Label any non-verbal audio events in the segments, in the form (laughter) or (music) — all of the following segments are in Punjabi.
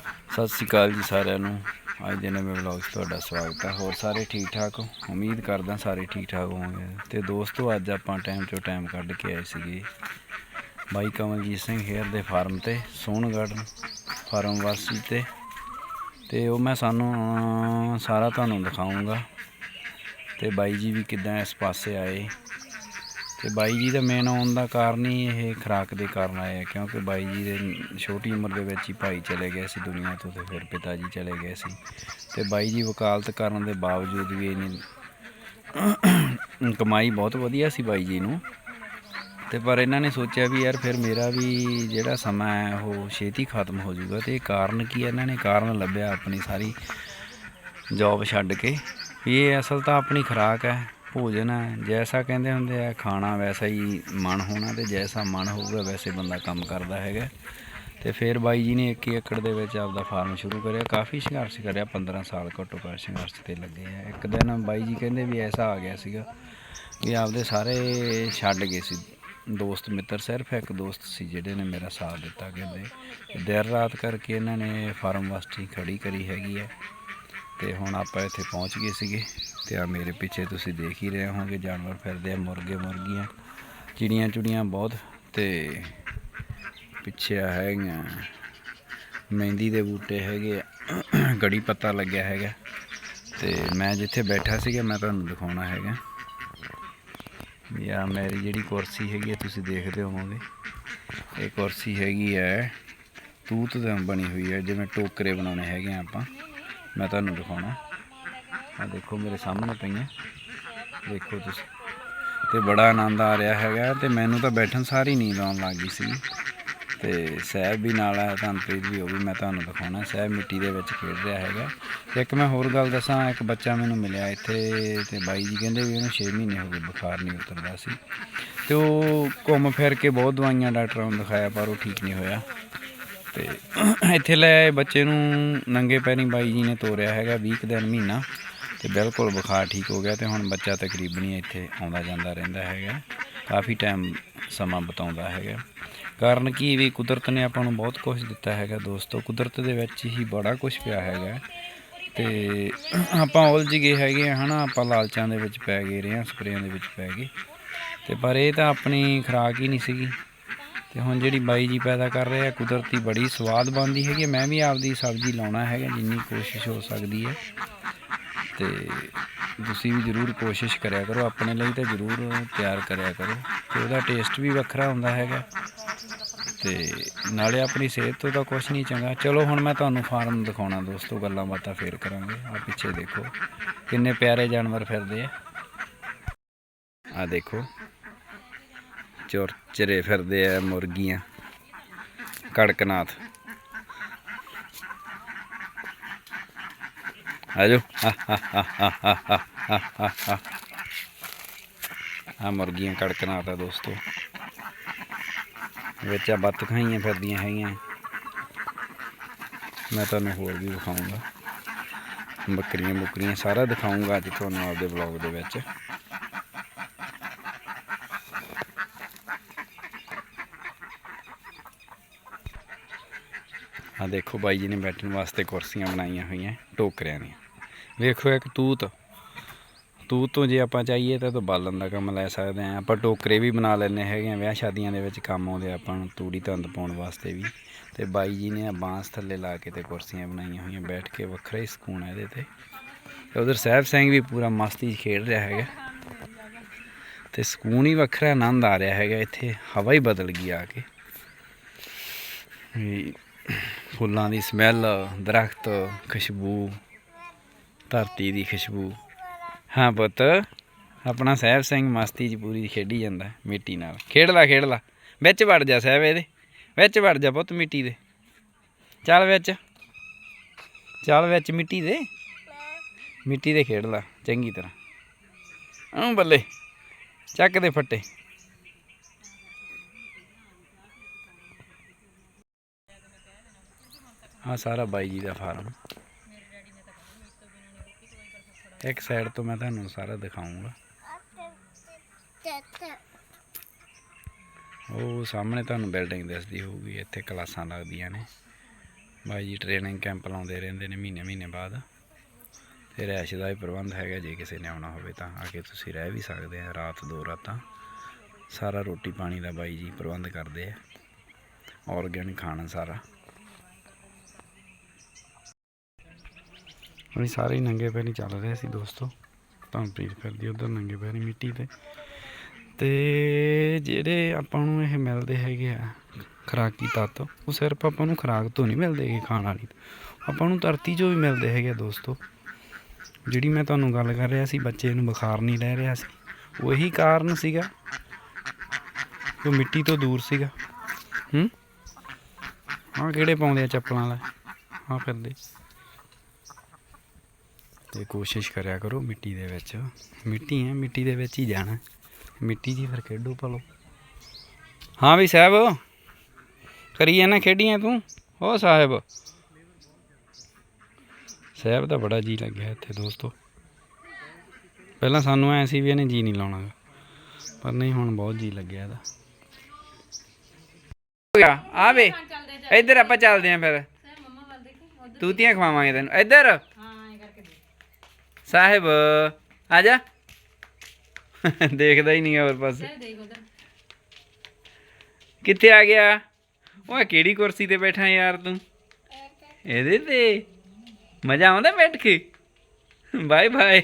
ਸਤਿ ਸ਼੍ਰੀ ਅਕਾਲ ਜੀ ਸਾਰਿਆਂ ਨੂੰ। ਅੱਜ ਦੇ ਨਵੇਂ ਵਲੌਗ 'ਚ ਤੁਹਾਡਾ ਸਵਾਗਤ ਹੈ। ਹੋਰ ਸਾਰੇ ਠੀਕ ਠਾਕ ਹੋ? ਉਮੀਦ ਕਰਦਾ ਸਾਰੇ ਠੀਕ ਠਾਕ ਹੋਵੋਗੇ। ਤੇ ਦੋਸਤੋ, ਅੱਜ ਆਪਾਂ ਟਾਈਮ ਚੋਂ ਟਾਈਮ ਕੱਢ ਕੇ ਆਏ ਸੀਗੇ ਬਾਈ ਕਮਲਜੀਤ ਸਿੰਘ ਹੇਅਰ ਦੇ ਫਾਰਮ ਤੇ ਸੋਹਣਗੜ੍ਹ ਫਾਰਮ ਵਾਸੀ ਤੇ। ਤੇ ਉਹ ਮੈਂ ਸਾਨੂੰ ਸਾਰਾ ਤੁਹਾਨੂੰ ਦਿਖਾਉਂਗਾ ਤੇ ਬਾਈ ਜੀ ਵੀ ਕਿਦਾਂ ਇਸ ਪਾਸੇ ਆਏ। ਤੇ ਬਾਈ ਜੀ ਦਾ ਮੇਨ ਆਉਣ ਦਾ ਕਾਰਨ ਹੀ ਇਹ ਖਰਾਕ ਦੇ ਕਾਰਨ ਆਇਆ ਕਿਉਂਕਿ ਬਾਈ ਜੀ ਦੇ ਛੋਟੀ ਉਮਰ ਦੇ ਵਿੱਚ ਹੀ ਭਾਈ ਚਲੇ ਗਏ ਸੀ ਦੁਨੀਆ ਤੋਂ ਤੇ ਫਿਰ ਪਿਤਾ ਜੀ ਚਲੇ ਗਏ ਸੀ। ਤੇ ਬਾਈ ਜੀ ਵਕਾਲਤ ਕਰਨ ਦੇ ਬਾਵਜੂਦ ਵੀ ਇਹਨੇ ਕਮਾਈ ਬਹੁਤ ਵਧੀਆ ਸੀ ਬਾਈ ਜੀ ਨੂੰ। ਤੇ ਪਰ ਇਹਨਾਂ ਨੇ ਸੋਚਿਆ ਵੀ ਯਾਰ ਫਿਰ ਮੇਰਾ ਵੀ ਜਿਹੜਾ ਸਮਾਂ ਹੈ, ਉਹ ਛੇਤੀ ਖਤਮ ਹੋ ਜਾਊਗਾ ਤੇ ਇਹ ਕਾਰਨ ਕੀ ਹੈ? ਇਹਨਾਂ ਨੇ ਕਾਰਨ ਲੱਭਿਆ ਆਪਣੀ ਸਾਰੀ ਜੌਬ ਛੱਡ ਕੇ। ਵੀ ਇਹ ਅਸਲ ਤਾਂ ਆਪਣੀ ਖੁਰਾਕ ਹੈ। ਭੋਜਨ ਹੈ, ਜੈਸਾ ਕਹਿੰਦੇ ਹੁੰਦੇ ਆ, ਖਾਣਾ ਵੈਸਾ ਹੀ ਮਨ ਹੋਣਾ ਤੇ ਜੈਸਾ ਮਨ ਹੋਊਗਾ ਵੈਸੇ ਬੰਦਾ ਕੰਮ ਕਰਦਾ ਹੈਗਾ। ਤੇ ਫਿਰ ਬਾਈ ਜੀ ਨੇ 1 ਏਕੜ ਦੇ ਵਿੱਚ ਆਪਦਾ ਫਾਰਮ ਸ਼ੁਰੂ ਕਰਿਆ, ਕਾਫੀ ਸੰਘਰਸ਼ ਕਰਿਆ 15 ਸਾਲ ਘੱਟੋ ਘੱਟ ਸੰਘਰਸ਼ ਤੇ ਲੱਗੇ ਆ। ਇੱਕ ਦਿਨ ਬਾਈ ਜੀ ਕਹਿੰਦੇ ਵੀ ਐਸਾ ਆ ਗਿਆ ਸੀਗਾ ਵੀ ਆਪਦੇ ਸਾਰੇ ਛੱਡ ਗਏ ਸੀ। ਦੋਸਤ ਮਿੱਤਰ ਸਿਰਫ ਇੱਕ ਦੋਸਤ ਸੀ ਜਿਹੜੇ ਨੇ ਮੇਰਾ ਸਾਥ ਦਿੱਤਾ ਕਹਿੰਦੇ। ਦਿਨ ਰਾਤ ਕਰਕੇ ਇਹਨਾਂ ਨੇ ਫਾਰਮ ਵਾਸਤੇ ਖੜੀ ਕਰੀ ਹੈਗੀ ਹੈ ਤੇ ਹੁਣ ਆਪਾਂ ਇੱਥੇ ਪਹੁੰਚ ਗਏ ਸੀਗੇ ਤੇ ਆ ਮੇਰੇ ਪਿੱਛੇ ਤੁਸੀਂ ਦੇਖ ਹੀ ਰਹੇ ਹੋਗੇ ਜਾਨਵਰ ਫਿਰਦੇ ਆ, ਮੁਰਗੇ ਮੁਰਗੀਆਂ, ਚਿੜੀਆਂ ਚੁੜੀਆਂ ਬਹੁਤ ਤੇ ਪਿੱਛੇ ਆ ਹੈਗੀਆਂ, ਮਹਿੰਦੀ ਦੇ ਬੂਟੇ ਹੈਗੇ ਆ, ਗੜੀ ਪੱਤਾ ਲੱਗਿਆ ਹੈਗਾ ਤੇ ਮੈਂ ਜਿੱਥੇ ਬੈਠਾ ਸੀਗਾ ਮੈਂ ਤੁਹਾਨੂੰ ਦਿਖਾਉਣਾ ਹੈਗਾ। ਵੀ ਮੇਰੀ ਜਿਹੜੀ ਕੁਰਸੀ ਹੈਗੀ ਆ, ਤੁਸੀਂ ਦੇਖਦੇ ਹੋਵੋਗੇ, ਇਹ ਕੁਰਸੀ ਹੈਗੀ ਹੈ ਤੂਤ ਦੇ ਬਣੀ ਹੋਈ ਹੈ ਜਿਵੇਂ ਟੋਕਰੇ ਬਣਾਉਣੇ ਹੈਗੇ ਆ ਆਪਾਂ। ਮੈਂ ਤੁਹਾਨੂੰ ਦਿਖਾਉਣਾ। ਆ ਦੇਖੋ ਮੇਰੇ ਸਾਹਮਣੇ ਪਈਆਂ। ਦੇਖੋ ਤੁਸੀਂ। ਤੇ ਬੜਾ ਆਨੰਦ ਆ ਰਿਹਾ ਹੈਗਾ ਤੇ ਮੈਨੂੰ ਤਾਂ ਬੈਠਣ ਸਾਰੀ ਨੀਂਦ ਆਉਣ ਲੱਗ ਗਈ ਸੀ ਤੇ ਸਹਿਬ ਵੀ ਨਾਲ ਹੈ ਧਨਪ੍ਰੀਤ ਵੀ, ਉਹ ਵੀ ਮੈਂ ਤੁਹਾਨੂੰ ਦਿਖਾਉਣਾ। ਸਹਿਬ ਮਿੱਟੀ ਦੇ ਵਿੱਚ ਖੇਡ ਰਿਹਾ ਹੈਗਾ। ਤੇ ਇੱਕ ਮੈਂ ਹੋਰ ਗੱਲ ਦੱਸਾਂ, ਇੱਕ ਬੱਚਾ ਮੈਨੂੰ ਮਿਲਿਆ ਇੱਥੇ ਤੇ ਬਾਈ ਜੀ ਕਹਿੰਦੇ ਵੀ ਉਹਨੂੰ 6 ਮਹੀਨੇ ਹੋ ਗਏ ਬੁਖਾਰ ਨਹੀਂ ਉਤਰਦਾ ਸੀ। ਤੇ ਉਹ ਘੁੰਮ ਫਿਰ ਕੇ ਬਹੁਤ ਦਵਾਈਆਂ ਡਾਕਟਰਾਂ ਨੂੰ ਦਿਖਾਇਆ ਪਰ ਉਹ ਠੀਕ ਨਹੀਂ ਹੋਇਆ। ਤੇ (clears throat) ਇੱਥੇ ਲੈ ਬੱਚੇ ਨੂੰ, ਨੰਗੇ ਪੈਰੀ ਬਾਈ ਜੀ ਨੇ ਤੋਰਿਆ ਹੈਗਾ 20 ਕੁ ਦਿਨ ਮਹੀਨਾ ਤੇ ਬਿਲਕੁਲ ਬੁਖਾਰ ਠੀਕ ਹੋ ਗਿਆ ਤੇ ਹੁਣ ਬੱਚਾ ਤਕਰੀਬਨ ਹੀ ਇੱਥੇ ਆਉਂਦਾ ਜਾਂਦਾ ਰਹਿੰਦਾ ਹੈਗਾ। ਕਾਫੀ ਟਾਈਮ ਸਮਾਂ ਬਤਾਉਂਦਾ ਹੈਗਾ। ਕਾਰਨ ਕੀ ਵੀ ਕੁਦਰਤ ਨੇ ਆਪਾਂ ਨੂੰ ਬਹੁਤ ਕੁਝ ਦਿੱਤਾ ਹੈਗਾ ਦੋਸਤੋ, ਕੁਦਰਤ ਦੇ ਵਿੱਚ ਹੀ ਬੜਾ ਕੁਝ ਪਿਆ ਹੈਗਾ। ਤੇ (clears throat) ਆਪਾਂ ਉਲਝ ਗਏ ਹੈਗੇ ਆ, ਹਨਾ, ਆਪਾਂ ਲਾਲਚਾਂ ਦੇ ਵਿੱਚ ਪੈ ਗਏ, ਰੇਹਾਂ, ਸਪਰੇਆਂ ਦੇ ਵਿੱਚ ਪੈ ਗਏ। ਤੇ ਪਰ ਇਹ ਤਾਂ ਆਪਣੀ ਖੁਰਾਕ ਹੀ ਨਹੀਂ ਸੀਗੀ। ਤੇ ਹੁਣ ਜਿਹੜੀ ਬਾਈ ਜੀ ਪੈਦਾ ਕਰ ਰਹੇ ਆ, ਕੁਦਰਤੀ ਬੜੀ ਸਵਾਦ ਬਣਦੀ ਹੈਗੀ ਹੈ। ਮੈਂ ਵੀ ਆਪਦੀ ਸਬਜ਼ੀ ਲਾਉਣਾ ਹੈਗਾ, ਜਿੰਨੀ ਕੋਸ਼ਿਸ਼ ਹੋ ਸਕਦੀ ਹੈ। ਤੇ ਤੁਸੀਂ ਵੀ ਜ਼ਰੂਰ ਕੋਸ਼ਿਸ਼ ਕਰਿਆ ਕਰੋ, ਆਪਣੇ ਲਈ ਤਾਂ ਜ਼ਰੂਰ ਤਿਆਰ ਕਰਿਆ ਕਰੋ। ਤੇ ਉਹਦਾ ਟੇਸਟ ਵੀ ਵੱਖਰਾ ਹੁੰਦਾ ਹੈਗਾ। ਤੇ ਨਾਲੇ ਆਪਣੀ ਸਿਹਤ ਤੋਂ ਤਾਂ ਕੁਝ ਨਹੀਂ ਚੰਗਾ। ਚਲੋ, ਹੁਣ ਮੈਂ ਤੁਹਾਨੂੰ ਫਾਰਮ ਦਿਖਾਉਣਾ ਦੋਸਤੋ, ਗੱਲਾਂ ਬਾਤਾਂ ਫੇਰ ਕਰਾਂਗੇ। ਆ ਪਿੱਛੇ ਦੇਖੋ, ਕਿੰਨੇ ਪਿਆਰੇ ਜਾਨਵਰ ਫਿਰਦੇ ਆ। ਆ ਦੇਖੋ ਚੋਰ ਚਰੇ ਫਿਰਦੇ ਆ ਮੁਰਗੀਆਂ। ਕੜਕਨਾਥ। ਆਜੋ। ਆ ਮੁਰਗੀਆਂ ਕੜਕਨਾਥ ਆ ਦੋਸਤੋ। ਵਿੱਚ ਆ ਬੱਤ ਫਿਰਦੀਆਂ ਹੈਗੀਆਂ। ਮੈਂ ਤੁਹਾਨੂੰ ਹੋਰ ਵੀ ਦਿਖਾਉਂਗਾ ਬੱਕਰੀਆਂ ਬੁੱਕਰੀਆਂ ਸਾਰਾ ਦਿਖਾਉਂਗਾ ਅੱਜ ਤੁਹਾਨੂੰ ਆਪਦੇ ਵਲੌਗ ਦੇ ਵਿੱਚ। ਆ ਦੇਖੋ ਬਾਈ ਜੀ ਨੇ ਬੈਠਣ ਵਾਸਤੇ ਕੁਰਸੀਆਂ ਬਣਾਈਆਂ ਹੋਈਆਂ, ਟੋਕਰਿਆਂ ਦੀਆਂ। ਵੇਖੋ ਇੱਕ ਤੂਤ। ਤੂਤ ਤੋਂ ਜੇ ਆਪਾਂ ਚਾਹੀਏ ਤਾਂ ਤਾਂ ਬਾਲਣ ਦਾ ਕੰਮ ਲੈ ਸਕਦੇ ਆ ਆਪਾਂ ਟੋਕਰੇ ਵੀ ਬਣਾ ਲੈਂਦੇ ਹੈਗੇ ਆ ਵਿਆਹ ਸ਼ਾਦੀਆਂ ਦੇ ਵਿੱਚ ਕੰਮ ਆਉਂਦੇ ਆਪਾਂ ਨੂੰ, ਤੂੜੀ ਤੰਦ ਪਾਉਣ ਵਾਸਤੇ ਵੀ। ਤੇ ਬਾਈ ਜੀ ਨੇ ਆ ਬਾਂਸ ਥੱਲੇ ਲਾ ਕੇ ਤੇ ਕੁਰਸੀਆਂ ਬਣਾਈਆਂ ਹੋਈਆਂ, ਬੈਠ ਕੇ ਵੱਖਰਾ ਹੀ ਸਕੂਨ ਹੈ ਇਹਦੇ ਤੇ। ਤੇ ਉਧਰ ਸਾਹਿਬ ਸਿੰਘ ਵੀ ਪੂਰਾ ਮਸਤੀ 'ਚ ਖੇਡ ਰਿਹਾ ਹੈਗਾ। ਤੇ ਸਕੂਨ ਹੀ ਵੱਖਰਾ, ਆਨੰਦ ਆ ਰਿਹਾ ਹੈਗਾ। ਇੱਥੇ ਹਵਾ ਹੀ ਬਦਲ ਗਈ ਆ ਕੇ। ਫੁੱਲਾਂ ਦੀ ਸਮੈਲ, ਦਰਖਤ, ਖੁਸ਼ਬੂ, ਧਰਤੀ ਦੀ ਖੁਸ਼ਬੂ। ਹਾਂ ਪੁੱਤ, ਆਪਣਾ ਸਾਹਿਬ ਸਿੰਘ ਮਸਤੀ 'ਚ ਪੂਰੀ ਖੇਡੀ ਜਾਂਦਾ ਮਿੱਟੀ ਨਾਲ। ਖੇਡ ਲਾ ਖੇਡ ਲਾ। ਵਿੱਚ ਵੜ ਜਾ ਸਾਹਿਬ ਇਹਦੇ। ਵਿੱਚ ਵੜ ਜਾ ਪੁੱਤ ਮਿੱਟੀ ਦੇ। ਚੱਲ ਵਿੱਚ। ਚੱਲ ਵਿੱਚ ਮਿੱਟੀ ਦੇ। ਮਿੱਟੀ ਦੇ ਖੇਡ ਲਾ, ਚੰਗੀ ਤਰ੍ਹਾਂ। ਆਂ ਬੱਲੇ। ਚੱਕ ਦੇ ਫੱਟੇ। ਆ ਸਾਰਾ ਬਾਈ ਜੀ ਦਾ ਫਾਰਮ। ਇੱਕ ਸਾਈਡ ਤੋਂ ਮੈਂ ਤੁਹਾਨੂੰ ਸਾਰਾ ਦਿਖਾਉਂਗਾ। ਉਹ ਸਾਹਮਣੇ ਤੁਹਾਨੂੰ ਬਿਲਡਿੰਗ ਦਿਸਦੀ ਹੋਊਗੀ, ਇੱਥੇ ਕਲਾਸਾਂ ਲੱਗਦੀਆਂ ਨੇ। ਬਾਈ ਜੀ ਟ੍ਰੇਨਿੰਗ ਕੈਂਪ ਲਾਉਂਦੇ ਰਹਿੰਦੇ ਨੇ ਮਹੀਨੇ ਮਹੀਨੇ ਬਾਅਦ। ਤੇ ਰਹਿਸ਼ ਦਾ ਵੀ ਪ੍ਰਬੰਧ ਹੈਗਾ, ਜੇ ਕਿਸੇ ਨੇ ਆਉਣਾ ਹੋਵੇ ਤਾਂ। ਆ ਕੇ ਤੁਸੀਂ ਰਹਿ ਵੀ ਸਕਦੇ ਆ, ਰਾਤ ਦੋ ਰਾਤਾਂ। ਸਾਰਾ ਰੋਟੀ ਪਾਣੀ ਦਾ ਬਾਈ ਜੀ ਪ੍ਰਬੰਧ ਕਰਦੇ ਆ। ਆਰਗੈਨਿਕ ਖਾਣਾ ਸਾਰਾ। ਅਸੀਂ ਸਾਰੇ ਹੀ ਨੰਗੇ ਪੈਰੀ ਚੱਲ ਰਹੇ ਸੀ ਦੋਸਤੋ। ਤੁਹਾਨੂੰ ਧੰਪ੍ਰੀਤ ਕਰਦੀ ਉਧਰ ਨੰਗੇ ਪੈਰੀ ਮਿੱਟੀ ਤੇ। ਤੇ ਜਿਹੜੇ ਆਪਾਂ ਨੂੰ ਇਹ ਮਿਲਦੇ ਹੈਗੇ ਆ, ਖੁਰਾਕੀ ਤੱਤ, ਉਹ ਸਿਰਫ ਆਪਾਂ ਨੂੰ ਖੁਰਾਕ ਤੋਂ ਨਹੀਂ ਮਿਲਦੇ ਹੈਗੇ ਖਾਣ ਵਾਲੀ ਆਪਾਂ ਨੂੰ ਧਰਤੀ 'ਚੋਂ ਵੀ ਮਿਲਦੇ ਹੈਗੇ ਆ ਦੋਸਤੋ। ਜਿਹੜੀ ਮੈਂ ਤੁਹਾਨੂੰ ਗੱਲ ਕਰ ਰਿਹਾ ਸੀ, ਬੱਚੇ ਨੂੰ ਬੁਖਾਰ ਨਹੀਂ ਲੈ ਰਿਹਾ ਸੀ। ਉਹੀ ਕਾਰਨ ਸੀਗਾ, ਉਹ ਮਿੱਟੀ ਤੋਂ ਦੂਰ ਸੀਗਾ। ਹੂੰ? ਆਹ ਕਿਹੜੇ ਪਾਉਂਦੇ ਆ ਚੱਪਲਾਂ ਵਾਲਾ? ਆ ਫਿਰਦੇ। ਤੇ ਕੋਸ਼ਿਸ਼ ਕਰਿਆ ਕਰੋ ਮਿੱਟੀ ਦੇ ਵਿੱਚ। ਮਿੱਟੀ ਹੈ ਮਿੱਟੀ ਦੇ ਵਿੱਚ ਹੀ ਜਾਣਾ। ਮਿੱਟੀ ਦੀ ਫਿਰ ਖੇਡੋ ਭਲੋ। ਹਾਂ ਵੀ ਸਾਹਿਬ ਕਰੀਏ ਨਾ ਖੇਡੀਆਂ ਤੂੰ? ਹੋ ਸਾਹਿਬ। ਸਾਹਿਬ ਦਾ ਬੜਾ ਜੀ ਲੱਗਿਆ ਇੱਥੇ ਦੋਸਤੋ। ਪਹਿਲਾਂ ਸਾਨੂੰ ਐ ਸੀ ਵੀ ਇਹਨੇ ਜੀ ਨਹੀਂ ਲਾਉਣਾ। ਪਰ ਨਹੀਂ ਹੁਣ ਬਹੁਤ ਜੀ ਲੱਗਿਆ ਇਹਦਾ। ਆ ਵੇ। ਇੱਧਰ ਆਪਾਂ ਚੱਲਦੇ ਆਂ ਫਿਰ। ਤੂਤੀਆਂ ਖਵਾਵਾਂਗੇ ਤੈਨੂੰ। ਇੱਧਰ। ਸਾਹਿਬ ਆ ਜਾ। ਦੇਖਦਾ ਹੀ ਨਹੀਂ ਹੋਰ ਪਾਸੇ। ਕਿੱਥੇ ਆ ਗਿਆ? ਓਏ ਕਿਹੜੀ ਕੁਰਸੀ ਤੇ ਬੈਠਾ ਯਾਰ ਤੂੰ? ਇਹਦੇ ਤੇ। ਮਜ਼ਾ ਆਉਂਦਾ ਬੈਠ ਕੇ? Bye bye.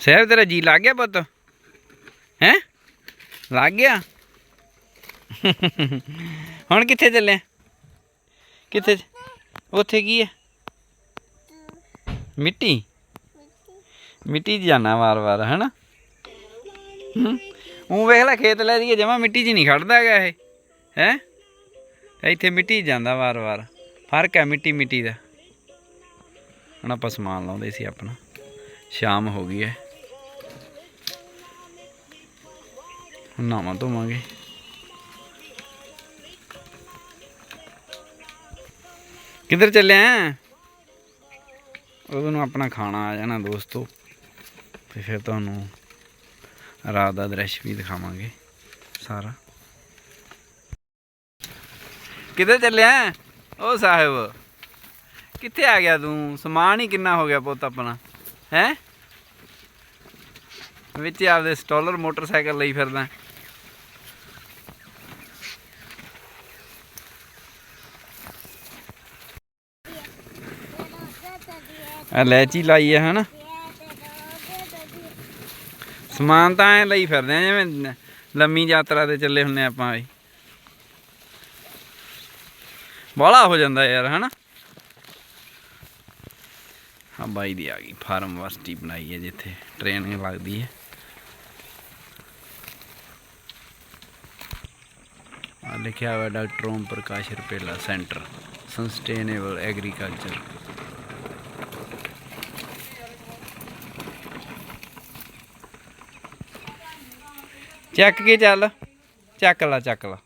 ਸਾਹਿਬ ਤੇਰਾ ਜੀ ਲੱਗ ਗਿਆ ਪੁੱਤ? ਹੈ? ਲੱਗ ਗਿਆ? ਹੁਣ ਕਿੱਥੇ ਚੱਲੇ? ਕਿੱਥੇ ਉੱਥੇ ਕੀ ਹੈ ਮਿੱਟੀ? ਮਿੱਟੀ 'ਚ ਜਾਣਾ ਵਾਰ-ਵਾਰ ਹੈਨਾ? ਉਹ ਵੇਖ ਲੈ, ਖੇਤ ਲੈ ਜੀਏ ਜਮਾ ਮਿੱਟੀ 'ਚ ਨਹੀਂ ਖੜਦਾ ਹੈਗਾ ਇਹ, ਹੈ? ਇੱਥੇ ਮਿੱਟੀ 'ਚ ਜਾਂਦਾ ਵਾਰ-ਵਾਰ ਫ਼ਰਕ ਹੈ ਮਿੱਟੀ ਮਿੱਟੀ ਦਾ। ਹੁਣ ਆਪਾਂ ਸਮਾਨ ਲਾਉਂਦੇ ਸੀ ਆਪਣਾ, ਸ਼ਾਮ ਹੋ ਗਈ ਹੈ। ਹੁਣ ਨਾਵਾਂ ਧੋਵਾਂਗੇ। ਕਿੱਧਰ ਚੱਲਿਆ ਉਦੋਂ ਨੂੰ ਆਪਣਾ ਖਾਣਾ ਆ ਜਾਣਾ ਦੋਸਤੋ। ਤੇ ਫਿਰ ਤੁਹਾਨੂੰ ਰਾਤ ਦਾ ਦ੍ਰਿਸ਼ ਵੀ ਦਿਖਾਵਾਂਗੇ ਸਾਰਾ। ਕਿੱਧਰ ਚੱਲਿਆ? ਓ ਸਾਹਿਬ, ਕਿੱਥੇ ਆ ਗਿਆ ਤੂੰ? ਸਮਾਨ ਹੀ ਕਿੰਨਾ ਹੋ ਗਿਆ ਪੁੱਤ ਆਪਣਾ, ਹੈ? ਵਿੱਚ ਆਪਦੇ ਸਟਾਲਰ ਮੋਟਰਸਾਈਕਲ ਲਈ ਫਿਰਦਾ। ਆ ਲਾਈ ਹੈ ਹਨਾ? ਸਮਾਨ ਤਾਂ ਐ ਲਈ ਫਿਰਦੇ ਆ, ਜਿਵੇਂ ਲੰਮੀ ਯਾਤਰਾ ਤੇ ਚੱਲੇ ਹੁੰਨੇ ਆਪਾਂ ਵੀ। ਬਾਹਲਾ ਹੋ ਜਾਂਦਾ ਯਾਰ, ਹਨਾ? ਹਾਂ ਬਾਈ ਦੀ ਆ ਗਈ, ਫਾਰਮ ਵਰਸਟੀ ਬਣਾਈ ਹੈ ਜਿੱਥੇ ਟ੍ਰੇਨਿੰਗ ਲੱਗਦੀ ਹੈ ਆ ਲਿਖਿਆ ਹੋਇਆ doctor Om Prakash Rapela centre sustainable agriculture ਚੱਕ ਕੇ ਚੱਲ ਚੱਕ ਲਾ ਚੱਕ ਲਾ।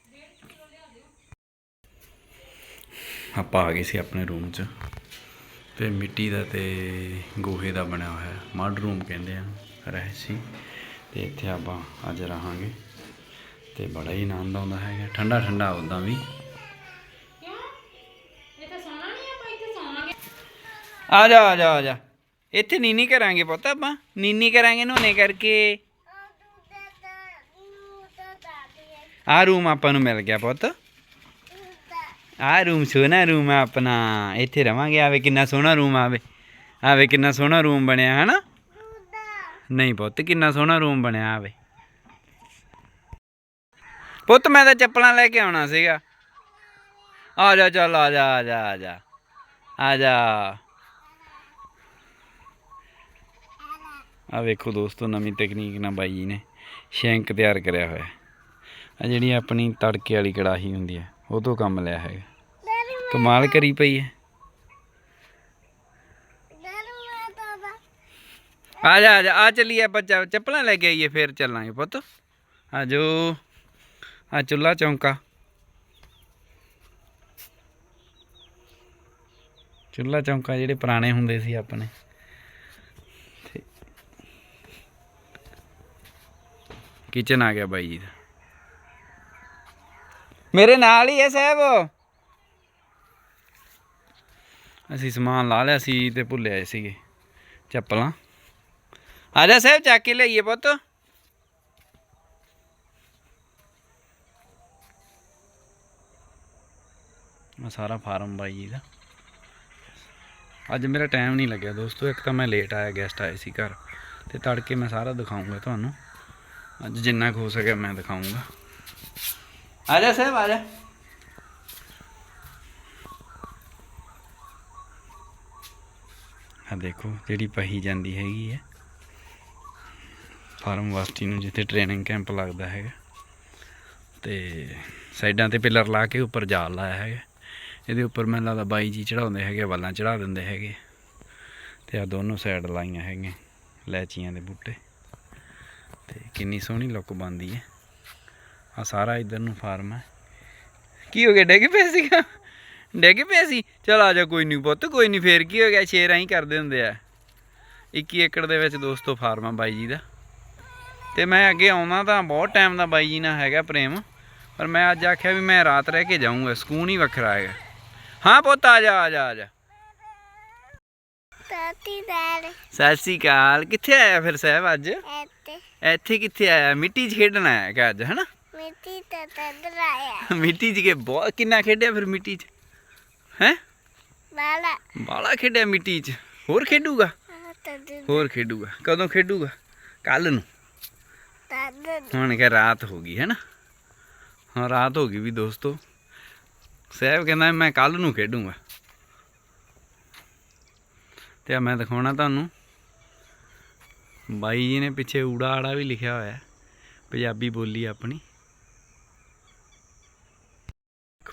ਆਪਾਂ ਆ ਗਏ ਸੀ ਆਪਣੇ ਰੂਮ 'ਚ ਤੇ ਮਿੱਟੀ ਦਾ ਤੇ ਗੋਹੇ ਦਾ ਬਣਿਆ ਹੋਇਆ ਮਡ ਰੂਮ ਕਹਿੰਦੇ ਆ ਰਹਿ ਸੀ ਤੇ ਇੱਥੇ ਆਪਾਂ ਅੱਜ ਰਹਾਂਗੇ ਤੇ ਬੜਾ ਹੀ ਆਨੰਦ ਆਉਂਦਾ ਹੈਗਾ ਠੰਡਾ ਠੰਡਾ ਉਦਾਂ ਵੀ। ਆ ਜਾ ਆ ਜਾ ਆ ਜਾ। ਇੱਥੇ ਨੀਨੀ ਕਰਾਂਗੇ ਪੁੱਤ ਆਪਾਂ ਨੀਨੀ ਕਰਾਂਗੇ ਨੋਨੇ ਕਰਕੇ। ਆ ਰੂਮ ਆਪਾਂ ਨੂੰ ਮਿਲ ਗਿਆ ਪੁੱਤ ਆ ਰੂਮ ਸੋਹਣਾ ਰੂਮ ਆ ਆਪਣਾ ਇੱਥੇ ਰਵਾਂਗੇ ਆਵੇ ਕਿੰਨਾ ਸੋਹਣਾ ਰੂਮ ਆਵੇ ਆਵੇ ਕਿੰਨਾ ਸੋਹਣਾ ਰੂਮ ਬਣਿਆ ਹਨਾ ਨਹੀਂ ਪੁੱਤ ਕਿੰਨਾ ਸੋਹਣਾ ਰੂਮ ਬਣਿਆ ਆਵੇ ਪੁੱਤ ਮੈਂ ਤਾਂ ਚੱਪਲਾਂ ਲੈ ਕੇ ਆਉਣਾ ਸੀਗਾ ਆ ਜਾ ਚੱਲ ਆ ਜਾ ਆ ਜਾ ਆ ਜਾ ਆ ਜਾ ਆ ਵੇਖੋ ਦੋਸਤੋ ਨਵੀਂ ਤਕਨੀਕ ਨਾਲ ਬਾਈ ਜੀ ਨੇ ਸ਼ੈਂਕ ਤਿਆਰ ਕਰਿਆ ਹੋਇਆ ਆ ਜਿਹੜੀ ਆਪਣੀ ਤੜਕੇ ਵਾਲੀ ਕੜਾਹੀ ਹੁੰਦੀ ਹੈ ਉਹ ਤੋਂ ਕੰਮ ਲਿਆ ਹੈਗਾ। ਕਮਾਲ ਕਰੀ ਪਈ ਹੈ। ਆ ਜਾ ਆ ਜਾ ਆ ਚੱਲੀਏ ਆਪਾਂ ਚ- ਚੱਪਲਾਂ ਲੈ ਕੇ ਆਈਏ ਫੇਰ ਚੱਲਾਂਗੇ ਪੁੱਤ। ਆ ਜੋ ਆ ਚੁੱਲਾ ਚੌਂਕਾ। ਚੁੱਲਾ ਚੌਂਕਾ ਜਿਹੜੇ ਪੁਰਾਣੇ ਹੁੰਦੇ ਸੀ ਆਪਣੇ। ਕਿਚਨ ਆ ਗਿਆ ਬਾਈ ਜੀ ਦਾ। ਮੇਰੇ ਨਾਲ ਹੀ ਹੈ ਸਾਹਿਬ। ਅਸੀਂ ਸਮਾਨ ਲਾ ਲਿਆ ਸੀ ਤੇ ਭੁੱਲੇ ਆਏ ਸੀਗੇ, ਚੱਪਲਾਂ। ਆ ਜਾ ਸਾਹਿਬ, ਚੱਕ ਕੇ ਲਈਏ ਪੁੱਤ। ਆ ਸਾਰਾ ਫਾਰਮ ਬਾਈ ਜੀ ਦਾ। ਅੱਜ ਮੇਰਾ ਟਾਈਮ ਨਹੀਂ ਲੱਗਿਆ ਦੋਸਤੋ, ਇੱਕ ਤਾਂ ਮੈਂ ਲੇਟ ਆਇਆ ਗੈਸਟ ਆਏ ਸੀ ਘਰ। ਤੇ ਤੜਕੇ ਮੈਂ ਸਾਰਾ ਦਿਖਾਉਂਗਾ ਤੁਹਾਨੂੰ। ਅੱਜ ਜਿੰਨਾ ਕੁ ਹੋ ਸਕਿਆ ਮੈਂ ਦਿਖਾਉਂਗਾ। ਆ ਜਾ ਸਾਹਿਬ ਆ ਜਾ ਆ ਦੇਖੋ ਜਿਹੜੀ ਪਹੀ ਜਾਂਦੀ ਹੈਗੀ ਹੈ। ਫਾਰਮ ਵਾਸਤੀ ਨੂੰ ਜਿੱਥੇ ਟ੍ਰੇਨਿੰਗ ਕੈਂਪ ਲੱਗਦਾ ਹੈਗਾ। ਤੇ ਸਾਈਡਾਂ ਤੇ ਪਿੱਲਰ ਲਾ ਕੇ ਉੱਪਰ ਜਾਲ ਲਾਇਆ ਹੈਗਾ। ਇਹਦੇ ਉੱਪਰ ਮੈਨੂੰ ਲੱਗਦਾ ਬਾਈ ਜੀ ਚੜਾਉਂਦੇ ਹੈਗੇ, ਵੱਲਾਂ ਚੜਾ ਦਿੰਦੇ ਹੈਗੇ। ਤੇ ਆ ਦੋਨੋਂ ਸਾਈਡ ਲਾਈਆਂ ਹੈਗੀਆਂ, ਲੈਚੀਆਂ ਦੇ ਬੂਟੇ। ਤੇ ਕਿੰਨੀ ਸੋਹਣੀ ਲੁੱਕ ਬਣਦੀ ਹੈ। ਆ ਸਾਰਾ ਇਧਰ ਨੂੰ ਫਾਰਮ ਹੈ। ਕੀ ਹੋ ਗਿਆ ਡਿੱਗ ਪਿਆ ਸੀਗਾ ਡਿੱਗ ਪਿਆ ਸੀ? ਚਲ ਆ ਜਾ ਕੋਈ ਨਹੀਂ ਪੁੱਤ ਕੋਈ ਨਹੀਂ ਫੇਰ ਕੀ ਹੋ ਗਿਆ? ਸ਼ੇਰ ਐਂ ਕਰਦੇ ਹੁੰਦੇ ਆ। 21 ਏਕੜ ਦੇ ਵਿੱਚ ਦੋਸਤੋ ਫਾਰਮ ਆ ਬਾਈ ਜੀ ਦਾ। ਤੇ ਮੈਂ ਅੱਗੇ ਆਉਣਾ ਤਾਂ ਬਹੁਤ ਟਾਈਮ ਦਾ ਬਾਈ ਜੀ ਨਾਲ ਹੈਗਾ ਪ੍ਰੇਮ ਪਰ ਮੈਂ ਅੱਜ ਆਖਿਆ ਵੀ ਮੈਂ ਰਾਤ ਰਹਿ ਕੇ ਜਾਊਂਗਾ ਸਕੂਨ ਹੀ ਵੱਖਰਾ ਹੈਗਾ। ਹਾਂ ਪੁੱਤ ਆ ਜਾ ਆ ਜਾ ਆ ਜਾ। ਸਤਿ ਸ਼੍ਰੀ ਅਕਾਲ। ਕਿੱਥੇ ਆਇਆ ਫਿਰ ਸਾਹਿਬ ਅੱਜ? ਇੱਥੇ। ਇੱਥੇ ਕਿੱਥੇ ਆਇਆ? ਮਿੱਟੀ 'ਚ ਖੇਡਣ ਆਇਆ ਕਿ ਅੱਜ ਹਨਾ? ਮਿੱਟੀ ਤੇ ਤੰਦਰ ਆਇਆ। (laughs) ਮਿੱਟੀ 'ਚ ਕੇ ਬਹੁਤ ਕਿੰਨਾ ਖੇਡਿਆ ਫਿਰ ਮਿੱਟੀ 'ਚ? ਹੈ? ਬਾਲਾ ਬਾਲਾ ਖੇਡਿਆ ਮਿੱਟੀ 'ਚ? ਹੋਰ ਖੇਡੂਗਾ? ਹੋਰ ਖੇਡੂਗਾ। ਕਦੋਂ ਖੇਡੂਗਾ? ਕੱਲ ਨੂੰ। ਹੁਣ ਕਿ ਰਾਤ ਹੋ ਗਈ ਹੈ ਨਾ? ਹਾਂ ਰਾਤ ਹੋ ਗਈ ਵੀ ਦੋਸਤੋ। ਸਾਹਿਬ ਕਹਿੰਦਾ ਮੈਂ ਕੱਲ ਨੂੰ ਖੇਡੂੰਗਾ। ਤੇ ਆ ਮੈਂ ਦਿਖਾਉਣਾ ਤੁਹਾਨੂੰ। ਬਾਈ ਜੀ ਨੇ ਪਿੱਛੇ ਊੜਾ ਆੜਾ ਵੀ ਲਿਖਿਆ ਹੋਇਆ ਪੰਜਾਬੀ ਬੋਲੀ ਆਪਣੀ।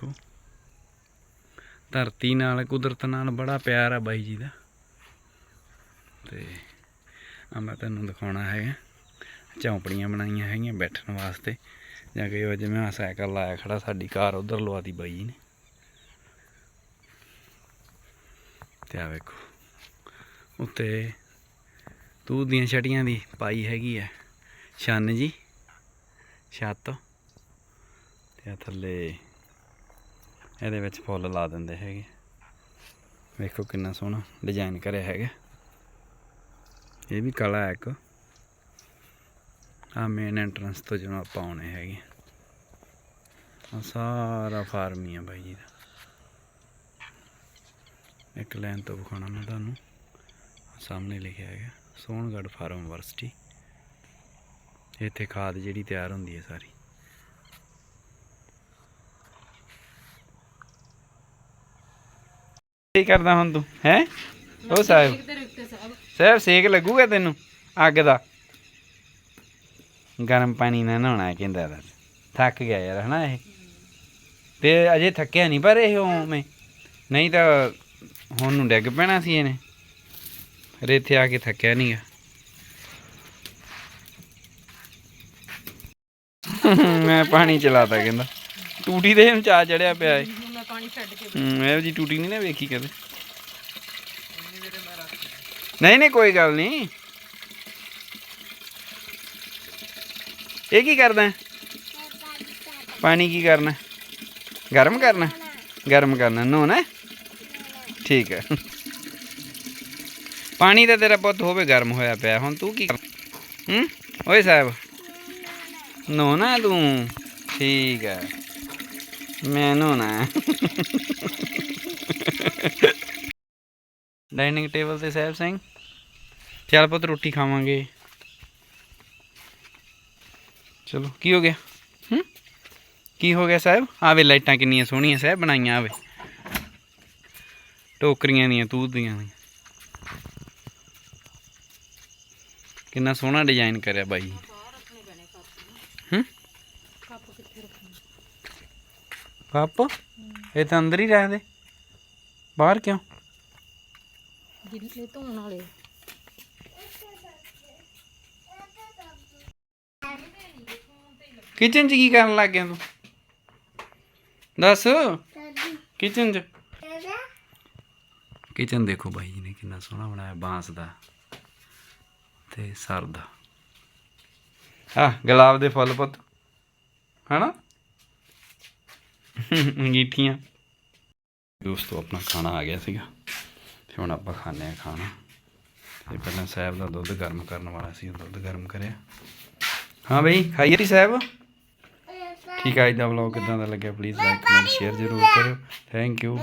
ਦੇਖੋ। ਧਰਤੀ ਨਾਲ ਕੁਦਰਤ ਨਾਲ ਬੜਾ ਪਿਆਰ ਆ ਬਾਈ ਜੀ ਦਾ। ਤੇ ਆ ਮੈਂ ਤੁਹਾਨੂੰ ਦਿਖਾਉਣਾ ਹੈਗਾ। ਝੌਂਪੜੀਆਂ ਬਣਾਈਆਂ ਹੈਗੀਆਂ ਬੈਠਣ ਵਾਸਤੇ। ਜਾਂ ਕਿ ਉਹ ਜਿਵੇਂ ਆ ਸਾਈਕਲ ਲਾਇਆ ਖੜਾ, ਸਾਡੀ ਕਾਰ ਉਧਰ ਲਵਾਤੀ ਬਾਈ ਜੀ ਨੇ। ਤੇ ਆ ਵੇਖੋ, ਉੱਤੇ ਤੂੰ ਦੀਆਂ ਛਟੀਆਂ ਦੀ ਪਾਈ ਹੈਗੀ ਹੈ ਛੰਨ ਜੀ, ਛੱਤ। ਤੇ ਥੱਲੇ ਇਹਦੇ ਵਿੱਚ ਫੁੱਲ ਲਾ ਦਿੰਦੇ ਹੈਗੇ। ਵੇਖੋ ਕਿੰਨਾ ਸੋਹਣਾ ਡਿਜ਼ਾਈਨ ਕਰਿਆ ਹੈਗਾ। ਇਹ ਵੀ ਕਲਾ ਹੈ ਇੱਕ। ਆ ਮੇਨ ਐਂਟਰੈਂਸ ਤੋਂ ਜਦੋਂ ਆਪਾਂ ਆਉਣੇ ਹੈਗੇ। ਆ ਸਾਰਾ ਫਾਰਮ ਹੀ ਆ ਬਾਈ ਜੀ ਦਾ। ਇੱਕ ਲਾਈਨ ਤੋਂ ਵਿਖਾਉਣਾ ਮੈਂ ਤੁਹਾਨੂੰ। ਸਾਹਮਣੇ ਲਿਖਿਆ ਹੈਗਾ, ਸੋਹਣਗੜ੍ਹ ਫਾਰਮ ਯੂਨੀਵਰਸਿਟੀ ਇੱਥੇ ਖਾਦ ਜਿਹੜੀ ਤਿਆਰ ਹੁੰਦੀ ਹੈ ਸਾਰੀ। ਕੀ ਕਰਦਾ ਹੁਣ ਤੂੰ? ਹੈ? ਉਹ ਸਾਹਿਬ। ਸਾਹਿਬ। ਸੇਕ ਲੱਗੂਗਾ ਤੈਨੂੰ? ਅੱਗ ਦਾ। ਗਰਮ ਪਾਣੀ ਨਾਲ ਨਹਾਉਣਾ ਕਹਿੰਦਾ ਦਾ ਥੱਕ ਗਿਆ ਯਾਰ ਹਨਾ ਇਹ? ਤੇ ਅਜੇ ਥੱਕਿਆ ਨਹੀਂ ਪਰ ਇਹ ਉਵੇਂ ਨਹੀਂ ਤਾਂ ਹੁਣ ਨੂੰ ਡਿੱਗ ਪੈਣਾ ਸੀ ਇਹਨੇ। ਫਿਰ ਇੱਥੇ ਆ ਕੇ ਥੱਕਿਆ ਨਹੀਂਗਾ ਮੈਂ ਪਾਣੀ ਚਲਾਤਾ ਕਹਿੰਦਾ। ਟੂਟੀ ਦੇ ਨੂੰ ਚਾ ਚੜਿਆ ਪਿਆ ਏ। ਮੈਂ ਪਾਣੀ ਛੱਡ ਕੇ ਹੂੰ ਇਹੋ ਜੀ ਟੂਟੀ ਨਹੀਂ ਨਾ ਵੇਖੀ ਕਦੇ। ਨਹੀਂ ਨਹੀਂ ਕੋਈ ਗੱਲ ਨਹੀਂ। ਇਹ ਕੀ ਕਰਦਾ ਹੈ? ਪਾਣੀ ਕੀ ਕਰਨਾ ਗਰਮ ਕਰਨਾ ਗਰਮ ਕਰਨਾ ਨਹਾਉਣਾ ਹੈ? ਠੀਕ ਹੈ। ਪਾਣੀ ਤਾਂ ਤੇਰਾ ਪੁੱਤ ਹੋਵੇ ਗਰਮ ਹੋਇਆ ਪਿਆ। ਹੁਣ ਤੂੰ ਕੀ ਕਰ ਹੂੰ? ਓਏ ਸਾਹਿਬ। ਨਹਾਉਣਾ ਹੈ ਤੂੰ। ਠੀਕ ਹੈ। ਮੈਂ ਨਹਾਉਣਾ ਹੈ ਡਾਈਨਿੰਗ ਟੇਬਲ ਤੇ ਸਾਹਿਬ ਸਿੰਘ। ਚੱਲ ਪੁੱਤ ਰੋਟੀ ਖਾਵਾਂਗੇ। ਚਲੋ, ਕੀ ਹੋ ਗਿਆ? ਹੂੰ? ਕੀ ਹੋ ਗਿਆ ਸਾਹਿਬ? ਆਵੇ ਲਾਈਟਾਂ ਕਿੰਨੀਆਂ ਸੋਹਣੀਆਂ ਸਾਹਿਬ ਬਣਾਈਆਂ ਆਵੇ ਟੋਕਰੀਆਂ ਦੀਆਂ, ਤੂਤ ਦੀਆਂ। ਦੀਆਂ। ਕਿੰਨਾ ਸੋਹਣਾ ਡਿਜ਼ਾਈਨ ਕਰਿਆ ਬਾਈ ਜੀ ਨੇ। ਹੂੰ ਕੱਪ ਕਿੱਥੇ ਰੱਖਣਾ ਕੱਪ ਇਹ ਤਾਂ ਅੰਦਰ ਹੀ ਰੱਖਦੇ ਬਾਹਰ ਕਿਉਂ? ਜਿੰਨੇ ਧੋਣ ਵਾਲੇ। ਕਿਚਨ 'ਚ ਕੀ ਕਰਨ ਲੱਗ ਗਿਆ ਤੂੰ? ਦੱਸ। ਕਿਚਨ 'ਚ? ਕਿਚਨ ਦੇਖੋ ਬਾਈ ਜੀ ਨੇ ਕਿੰਨਾ ਸੋਹਣਾ ਬਣਾਇਆ ਬਾਂਸ ਦਾ ਤੇ ਸਰ ਦਾ। ਆ ਗੁਲਾਬ ਦੇ ਫੁੱਲ ਪੁੱਤ। ਹਨਾ? ਅੰਗੀਠੀਆਂ। ਦੋਸਤੋ ਆਪਣਾ ਖਾਣਾ ਆ ਗਿਆ ਸੀਗਾ। ਤੇ ਹੁਣ ਆਪਾਂ ਖਾਣੇ ਆ ਖਾਣਾ। ਤੇ ਪਹਿਲਾਂ ਸਾਹਿਬ ਦਾ ਦੁੱਧ ਗਰਮ ਕਰਨ ਵਾਲਾ ਸੀ ਉਹ ਦੁੱਧ ਗਰਮ ਕਰਿਆ। ਹਾਂ ਬਈ ਖਾਈਏ ਜੀ ਸਾਹਿਬ? ਠੀਕ ਹੈ ਅੱਜ ਦਾ ਵਲੌਗ ਕਿਦਾਂ ਦਾ ਲੱਗਿਆ? ਪਲੀਜ਼ ਲਾਈਕ ਕਮੈਂਟ ਸ਼ੇਅਰ ਜ਼ਰੂਰ ਕਰਿਓ। Thank you